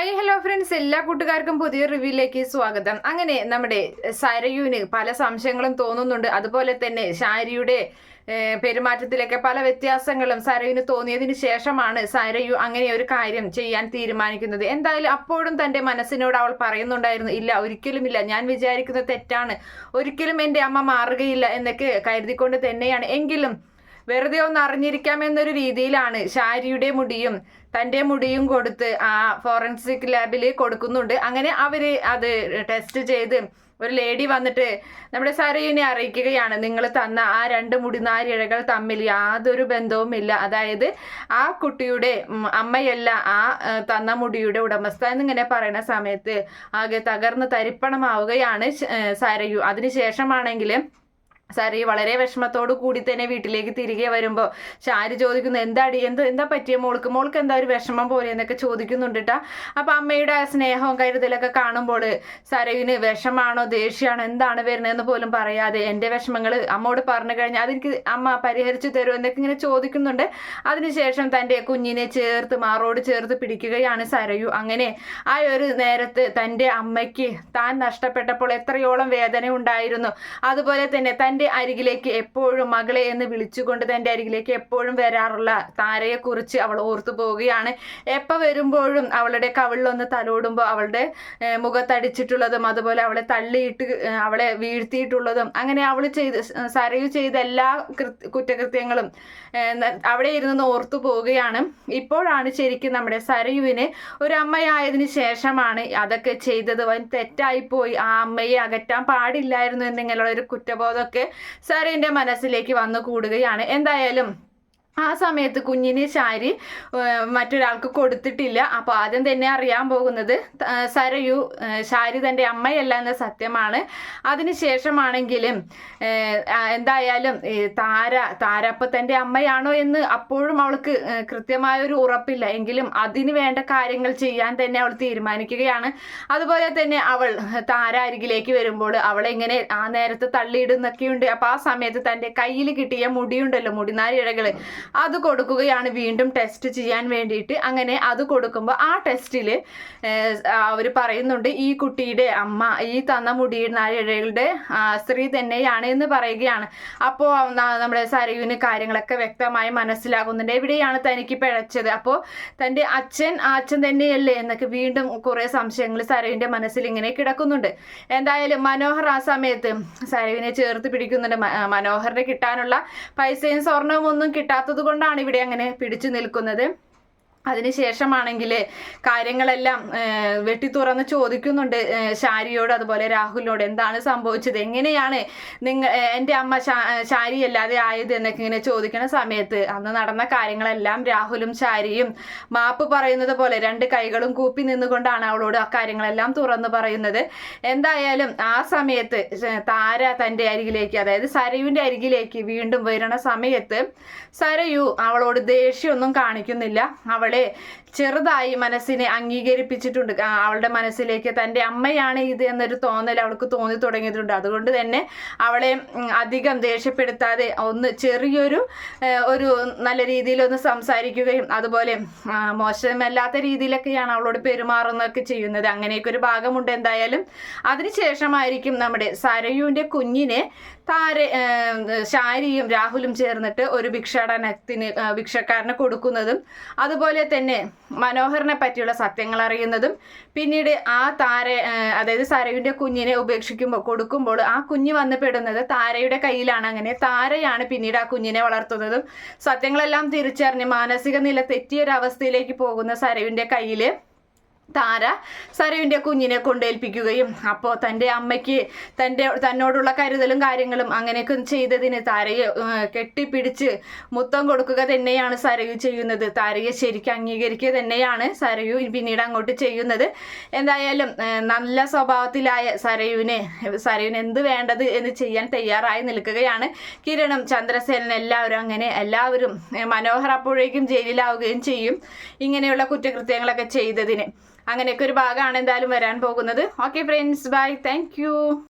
Hi hello friends എല്ലാ കൂട്ടുകാർക്കും പുതിയ റിവ്യൂയിലേക്ക് സ്വാഗതം. അങ്ങനെ നമ്മുടെ സരയുവിന് പല സംശയങ്ങളും തോന്നുന്നുണ്ട്. അതുപോലെ തന്നെ ഷാരിയുടെ പെരുമാറ്റത്തിലൊക്കെ പല വ്യത്യാസങ്ങളും സരയുവിന് തോന്നിയതിന് ശേഷമാണ് സരയു അങ്ങനെ ഒരു കാര്യം ചെയ്യാൻ തീരുമാനിക്കുന്നത്. എന്തായാലും അപ്പോഴും തന്റെ മനസ്സിനോട് അവൾ പറയുന്നുണ്ടായിരുന്നു ഇല്ല ഒരിക്കലും ഇല്ല ഞാൻ വിചാരിക്കുന്നത് തെറ്റാണ്. ഒരിക്കലും എന്റെ അമ്മ മാറുകയില്ല എന്നൊക്കെ കരുതിക്കൊണ്ട് തന്നെയാണ്. എങ്കിലും വെറുതെ ഒന്ന് അറിഞ്ഞിരിക്കാമെന്നൊരു രീതിയിലാണ് ഷാരിയുടെ മുടിയും തന്റെ മുടിയും കൊടുത്ത് ആ ഫോറൻസിക് ലാബിൽ കൊടുക്കുന്നുണ്ട്. അങ്ങനെ അവർ അത് ടെസ്റ്റ് ചെയ്ത് ഒരു ലേഡി വന്നിട്ട് നമ്മുടെ സരയുവിനെ അറിയിക്കുകയാണ്. നിങ്ങൾ തന്ന ആ രണ്ട് മുടിനാരിഴകൾ തമ്മിൽ യാതൊരു ബന്ധവുമില്ല അതായത് ആ കുട്ടിയുടെ അമ്മയല്ല ആ തന്ന മുടിയുടെ ഉടമസ്ഥ എന്നിങ്ങനെ പറയുന്ന സമയത്ത് ആകെ തകർന്ന് തരിപ്പണമാവുകയാണ് സരയു. അതിനുശേഷമാണെങ്കിൽ സാറി വളരെ വിഷമത്തോടു കൂടി തന്നെ വീട്ടിലേക്ക് തിരികെ വരുമ്പോൾ ഷാരി ചോദിക്കുന്നു എന്താടി? എന്ത് എന്താ പറ്റിയ? മോൾക്ക് മോൾക്ക് എന്താ ഒരു വിഷമം പോലെ? എന്നൊക്കെ ചോദിക്കുന്നുണ്ട് കേട്ടോ അപ്പം അമ്മയുടെ സ്നേഹവും കരുതലൊക്കെ കാണുമ്പോൾ സരവിന് വിഷമാണോ? ദേഷ്യമാണോ? എന്താണ് വരുന്നതെന്ന് പോലും പറയാതെ എന്റെ വിഷമങ്ങൾ അമ്മോട് പറഞ്ഞു കഴിഞ്ഞാൽ അതെനിക്ക് അമ്മ പരിഹരിച്ചു തരും? എന്നൊക്കെ ഇങ്ങനെ ചോദിക്കുന്നുണ്ട്. അതിനുശേഷം തന്റെ കുഞ്ഞിനെ ചേർത്ത് മാറോട് ചേർത്ത് പിടിക്കുകയാണ് സരയു. അങ്ങനെ ആ ഒരു നേരത്ത് തന്റെ അമ്മയ്ക്ക് താൻ നഷ്ടപ്പെട്ടപ്പോൾ എത്രയോളം വേദന ഉണ്ടായിരുന്നു അതുപോലെ തന്നെ തന്റെ അരികിലേക്ക് എപ്പോഴും മകളെ എന്ന് വിളിച്ചുകൊണ്ട് തന്റെ അരികിലേക്ക് എപ്പോഴും വരാറുള്ള താരയെ കുറിച്ച് അവൾ ഓർത്തു പോവുകയാണ്. എപ്പോൾ വരുമ്പോഴും അവളുടെ കവിളിലൊന്ന് തലോടുമ്പോൾ അവളുടെ മുഖത്തടിച്ചിട്ടുള്ളതും അതുപോലെ അവളെ തള്ളിയിട്ട് അവളെ വീഴ്ത്തിയിട്ടുള്ളതും അങ്ങനെ അവൾ ചെയ്ത് സരയു ചെയ്ത എല്ലാ കുറ്റകൃത്യങ്ങളും അവിടെ ഇരുന്ന് ഓർത്തു പോവുകയാണ്. ഇപ്പോഴാണ് ശരിക്കും നമ്മുടെ സരയുവിന് ഒരു അമ്മയായതിനു ശേഷമാണ് അതൊക്കെ ചെയ്തത്. വൻ തെറ്റായിപ്പോയി. ആ അമ്മയെ അകറ്റാൻ പാടില്ലായിരുന്നു എന്നിങ്ങനെയുള്ള ഒരു കുറ്റബോധമൊക്കെ സരയുടെ മനസ്സിലേക്ക് വന്നു കൂടുകയാണ്. എന്തായാലും ആ സമയത്ത് കുഞ്ഞിന് ശാരി മറ്റൊരാൾക്ക് കൊടുത്തിട്ടില്ല. അപ്പോൾ ആദ്യം തന്നെ അറിയാൻ പോകുന്നത് സരയു ശാരി തന്റെ അമ്മയല്ല എന്ന സത്യമാണ്. അതിനുശേഷമാണെങ്കിലും ശേഷമാണെങ്കിലും എന്തായാലും താര താര അപ്പം തന്റെ അമ്മയാണോ എന്ന് അപ്പോഴും അവൾക്ക് കൃത്യമായ കൃത്യമായൊരു ഉറപ്പില്ല. എങ്കിലും അതിന് വേണ്ട കാര്യങ്ങൾ ചെയ്യാൻ തന്നെ അവൾ തീരുമാനിക്കുകയാണ്. അതുപോലെ തന്നെ അവൾ താര അരികിലേക്ക് വരുമ്പോൾ അവളെങ്ങനെ ആ നേരത്ത് തള്ളിയിടുന്നൊക്കെയുണ്ട് അപ്പോൾ ആ സമയത്ത് തന്റെ കയ്യിൽ കിട്ടിയ മുടിയുണ്ടല്ലോ മുടിനാരിഴകൾ അത് കൊടുക്കുകയാണ് വീണ്ടും ടെസ്റ്റ് ചെയ്യാൻ വേണ്ടിയിട്ട്. അങ്ങനെ അത് കൊടുക്കുമ്പോൾ ആ ടെസ്റ്റിൽ അവർ പറയുന്നുണ്ട് ഈ കുട്ടിയുടെ അമ്മ ഈ തന്ന മുടിയുടെ സ്ത്രീ തന്നെയാണ് എന്ന് പറയുകയാണ്. അപ്പോൾ നമ്മുടെ സരയുവിന് കാര്യങ്ങളൊക്കെ വ്യക്തമായി മനസ്സിലാകുന്നുണ്ട്. എവിടെയാണ് തനിക്ക് പിഴച്ചത്? അപ്പോൾ തന്റെ അച്ഛൻ അച്ഛൻ തന്നെയല്ലേ എന്നൊക്കെ വീണ്ടും കുറേ സംശയങ്ങൾ സരയുവിന്റെ മനസ്സിൽ ഇങ്ങനെ കിടക്കുന്നുണ്ട്. എന്തായാലും മനോഹർ ആ സമയത്ത് സരയുവിനെ ചേർത്ത് പിടിക്കുന്നുണ്ട്. മനോഹറിന് കിട്ടാനുള്ള പൈസയും സ്വർണവും ഒന്നും കിട്ടാത്തത് കൊണ്ടാണ് ഇവിടെ അങ്ങനെ പിടിച്ചു നിൽക്കുന്നത്. അതിനുശേഷമാണെങ്കിൽ കാര്യങ്ങളെല്ലാം വെട്ടി തുറന്ന് ചോദിക്കുന്നുണ്ട് ഷാരിയോട് അതുപോലെ രാഹുലിനോട് എന്താണ് സംഭവിച്ചത് എങ്ങനെയാണ് നിങ്ങൾ എന്റെ അമ്മ ഷാരി അല്ലാതെ ആയത് എന്നൊക്കെ ഇങ്ങനെ ചോദിക്കുന്ന സമയത്ത് അന്ന് നടന്ന കാര്യങ്ങളെല്ലാം രാഹുലും ഷാരിയും മാപ്പ് പറയുന്നത് പോലെ രണ്ട് കൈകളും കൂപ്പി നിന്നുകൊണ്ടാണ് അവളോട് ആ കാര്യങ്ങളെല്ലാം തുറന്നു പറയുന്നത്. എന്തായാലും ആ സമയത്ത് താര തന്റെ അരികിലേക്ക് അതായത് സരയുവിന്റെ അരികിലേക്ക് വീണ്ടും വരുന്ന സമയത്ത് സരയു അവളോട് ദേഷ്യമൊന്നും കാണിക്കുന്നില്ല. അവളെ ചെറുതായി മനസ്സിനെ അംഗീകരിപ്പിച്ചിട്ടുണ്ട്. അവളുടെ മനസ്സിലേക്ക് തന്റെ അമ്മയാണ് ഇത് എന്നൊരു തോന്നൽ അവൾക്ക് തോന്നി തുടങ്ങിയിട്ടുണ്ട്. അതുകൊണ്ട് തന്നെ അവളെ അധികം ദേഷ്യപ്പെടുത്താതെ ഒന്ന് ചെറിയൊരു ഒരു നല്ല രീതിയിൽ ഒന്ന് സംസാരിക്കുകയും അതുപോലെ മോശമല്ലാത്ത രീതിയിലൊക്കെയാണ് അവളോട് പെരുമാറുന്നതൊക്കെ ചെയ്യുന്നത്. അങ്ങനെയൊക്കെ ഒരു ഭാഗമുണ്ട് എന്തായാലും. അതിനുശേഷമായിരിക്കും നമ്മുടെ സരയുവിന്റെ കുഞ്ഞിനെ താര ശാരിയും രാഹുലും ചേർന്നിട്ട് ഒരു ഭിക്ഷാടനത്തിന് ഭിക്ഷക്കാരന് കൊടുക്കുന്നതും. അതുപോലെ തന്നെ മനോഹറിനെ പറ്റിയുള്ള സത്യങ്ങൾ അറിയുന്നതും പിന്നീട് ആ താര അതായത് സരയുവിന്റെ കുഞ്ഞിനെ ഉപേക്ഷിക്കുമ്പോൾ കൊടുക്കുമ്പോൾ ആ കുഞ്ഞ് വന്ന് പെടുന്നത് താരയുടെ കയ്യിലാണ്. അങ്ങനെ താരയാണ് പിന്നീട് ആ കുഞ്ഞിനെ വളർത്തുന്നതും. സത്യങ്ങളെല്ലാം തിരിച്ചറിഞ്ഞ് മാനസിക നില തെറ്റിയൊരവസ്ഥയിലേക്ക് പോകുന്ന സരയുവിന്റെ കയ്യിൽ താര സരുവിന്റെ കുഞ്ഞിനെ കൊണ്ടേൽപ്പിക്കുകയും അപ്പോൾ തന്റെ അമ്മയ്ക്ക് തന്റെ തന്നോടുള്ള കരുതലും കാര്യങ്ങളും അങ്ങനെയൊക്കെ ചെയ്തതിന് താരയെ കെട്ടിപ്പിടിച്ച് മുത്തം കൊടുക്കുക തന്നെയാണ് സരയു ചെയ്യുന്നത്. താരയെ ശരിക്കും അംഗീകരിക്കുക തന്നെയാണ് സരയു പിന്നീട് അങ്ങോട്ട് ചെയ്യുന്നത്. എന്തായാലും നല്ല സ്വഭാവത്തിലായ സരയുവിനെ സരയുവിന് എന്ത് വേണ്ടത് എന്ന് ചെയ്യാൻ തയ്യാറായി നിൽക്കുകയാണ് കിരണും. ചന്ദ്രസേനൻ എല്ലാവരും അങ്ങനെ എല്ലാവരും മനോഹർ അപ്പോഴേക്കും ജയിലിലാവുകയും ചെയ്യും ഇങ്ങനെയുള്ള കുറ്റകൃത്യങ്ങളൊക്കെ ചെയ്തതിന്. അങ്ങനെയൊക്കെ ഒരു ഭാഗമാണ് എന്തായാലും വരാൻ പോകുന്നത്. Okay friends bye thank